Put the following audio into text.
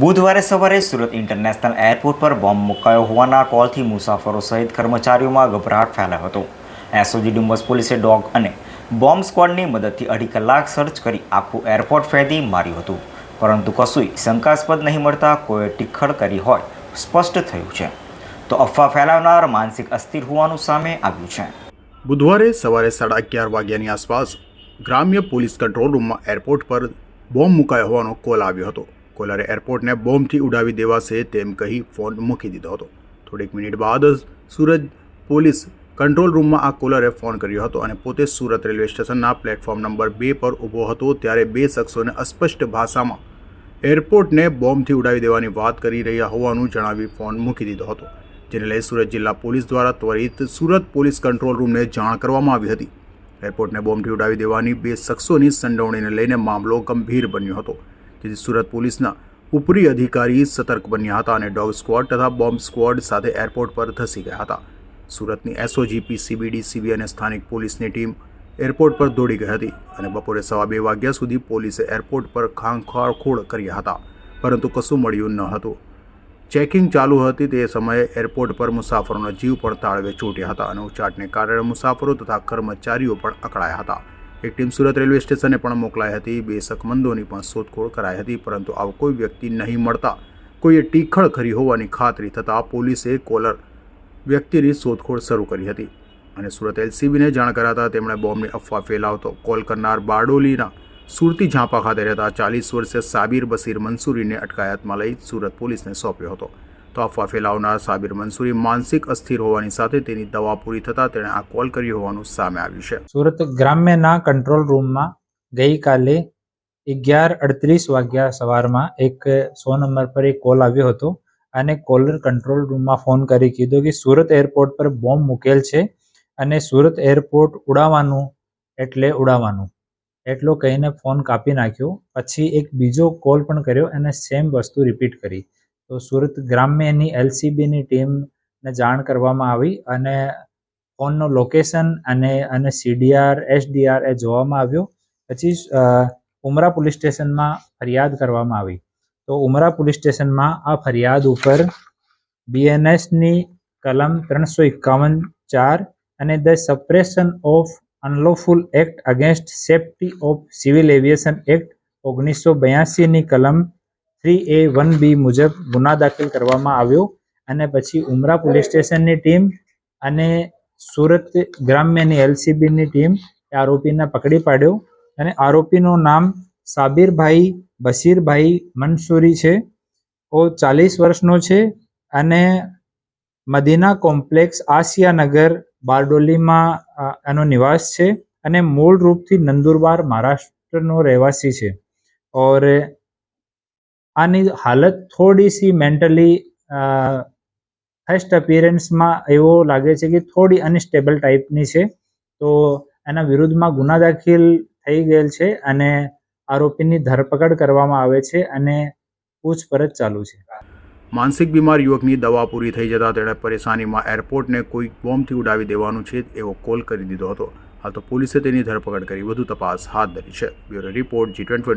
બુધવારે સવારે Surat international airport પર બોમ્બ મુકાયો હોવાના કોલથી મુસાફરો સહિત કર્મચારીઓમાં ગભરાટ ફેલાયો હતો. એસઓજી ડુમ્બસ પોલીસે ડોગ અને બોમ્બ સ્ક્વોડની મદદથી અઢી કલાક સર્ચ કરી આખું એરપોર્ટ ફેદી માર્યું હતું. પરંતુ કશુંય શંકાસ્પદ નહીં મળતા કોઈએ ટીખળ કરી હોય, સ્પષ્ટ થયું છે. તો અફવા ફેલાવનાર માનસિક અસ્થિર હોવાનું સામે આવ્યું છે. બુધવારે સવારે સાડા અગિયાર વાગ્યાની આસપાસ ગ્રામ્ય પોલીસ કંટ્રોલ રૂમમાં એરપોર્ટ પર બોમ્બ મુકાયો હોવાનો કોલ આવ્યો હતો. કોલરે એરપોર્ટને બોમ્બથી ઉડાવી દેવાશે તેમ કહી ફોન મૂકી દીધો હતો. થોડીક મિનિટ બાદ સુરત પોલીસ કંટ્રોલ રૂમમાં આ કોલરે ફોન કર્યો હતો અને પોતે સુરત રેલવે સ્ટેશનના પ્લેટફોર્મ નંબર બે પર ઊભો હતો ત્યારે બે શખ્સોને અસ્પષ્ટ ભાષામાં એરપોર્ટને બોમ્બથી ઉડાવી દેવાની વાત કરી રહ્યા હોવાનું જણાવી ફોન મૂકી દીધો હતો, જેને લઈ સુરત જિલ્લા પોલીસ દ્વારા ત્વરિત સુરત પોલીસ કંટ્રોલ રૂમને જાણ કરવામાં આવી હતી. એરપોર્ટને બોમ્બથી ઉડાવી દેવાની બે શખ્સોની સંડોવણીને લઈને મામલો ગંભીર બન્યો હતો. જેથી સુરત પોલીસના ઉપરી અધિકારી સતર્ક બન્યા હતા અને ડોગ સ્ક્વોડ તથા બોમ્બ સ્ક્વોડ સાથે એરપોર્ટ પર ધસી ગયા હતા. સુરતની એસઓજીપી સીબીડી સીબી અને સ્થાનિક પોલીસની ટીમ એરપોર્ટ પર દોડી ગઈ હતી અને બપોરે સવા બે વાગ્યા સુધી પોલીસે એરપોર્ટ પર ખાંખોળ કર્યા હતા, પરંતુ કશું મળ્યું ન હતું. ચેકિંગ ચાલુ હતી તે સમયે એરપોર્ટ પર મુસાફરોના જીવ પણ તાળવે ચોટ્યા હતા અને ઉચાટને કારણે મુસાફરો તથા કર્મચારીઓ પણ અકળાયા હતા. એક ટીમ સુરત રેલવે સ્ટેશને પણ મોકલાઈ હતી. બે શકમંદોની પણ શોધખોળ કરાઈ હતી, પરંતુ આવો કોઈ વ્યક્તિ નહીં મળતા કોઈએ ટીખળ કરી હોવાની ખાતરી થતાં પોલીસે કોલર વ્યક્તિની શોધખોળ શરૂ કરી હતી. અને સુરત એલસીબીને જાણ કરાતા તેમણે બોમ્બની અફવા ફેલાવતો કોલ કરનાર બારડોલીના સુરતી ઝાંપા ખાતે રહેતા ચાલીસ વર્ષે સાબિર બસીર મંસૂરીને અટકાયતમાં લઈ સુરત પોલીસને સોંપ્યો હતો. તો અફવા ફેલાવનાર સાબિર મંસૂરી માનસિક અસ્થિર હોવાની સાથે તેની દવા પૂરી થતાં તેણે આ કોલ કર્યો હોવાનું સામે આવ્યું છે. સુરત ગ્રામ્યના કંટ્રોલ રૂમમાં ગઈકાલે અગિયાર અડત્રીસ વાગ્યા સવારમાં એક સો નંબર પર એક કોલ આવ્યો હતો અને કોલર કંટ્રોલ રૂમમાં ફોન કરી કીધું કે સુરત એરપોર્ટ પર બોમ્બ મૂકેલ છે અને સુરત એરપોર્ટ ઉડાવવાનું એટલે ઉડાવવાનું. એટલો કહીને ફોન કાપી નાખ્યો. પછી એક બીજો કોલ પણ કર્યો અને સેમ વસ્તુ રિપીટ કરી. તો સુરત ગ્રામ્યની એલસીબીની ટીમને જાણ કરવામાં આવી અને ફોનનો લોકેશન અને અને સીડીઆર, એસડીઆર એ જોવામાં આવ્યો. પછી ઉમરા પોલીસ સ્ટેશનમાં ફરિયાદ કરવામાં આવી. તો ઉમરા પોલીસ સ્ટેશનમાં આ ફરિયાદ ઉપર બીએનએસની કલમ ત્રણસો એકાવન ચાર અને the suppression of unlawful act against safety of civil aviation act ઓગણીસો બ્યાસીની કલમ થ્રી એ વન બી મુજબ ગુના દાખલ કરવામાં આવ્યો અને પછી ઉમરા પોલીસ સ્ટેશનની ટીમ અને સુરત ગ્રામ્યની એલસીબીની ટીમ આરોપીને પકડી પાડ્યો અને આરોપીનું નામ સાબિરભાઈ, બશીરભાઈ મંસૂરી છે. ઓ ચાલીસ વર્ષનો છે અને મદીના કોમ્પ્લેક્સ આસિયાનગર બારડોલીમાં એનો નિવાસ છે અને મૂળ રૂપથી નંદુરબાર મહારાષ્ટ્રનો રહેવાસી છે. ઓર આની હાલત થોડી સી મેન્ટલી ફર્સ્ટ અપિયરન્સમાં એવો લાગે છે કે થોડી અનસ્ટેબલ ટાઈપની છે. તો એના વિરુદ્ધમાં ગુના દાખલ થઈ ગયેલ છે અને આરોપીની ધરપકડ કરવામાં આવે છે અને પૂછપરછ ચાલુ છે. માનસિક બીમાર યુવકની દવા પૂરી થઈ જતાં તેણે પરેશાનીમાં એરપોર્ટને કોઈ બોમ્બથી ઉડાવી દેવાનું છે એવો કોલ કરી દીધો હતો. હાલ તો પોલીસે તેની ધરપકડ કરી. વધુ તપાસ હાથ ધરી છે. Bureau report G twenty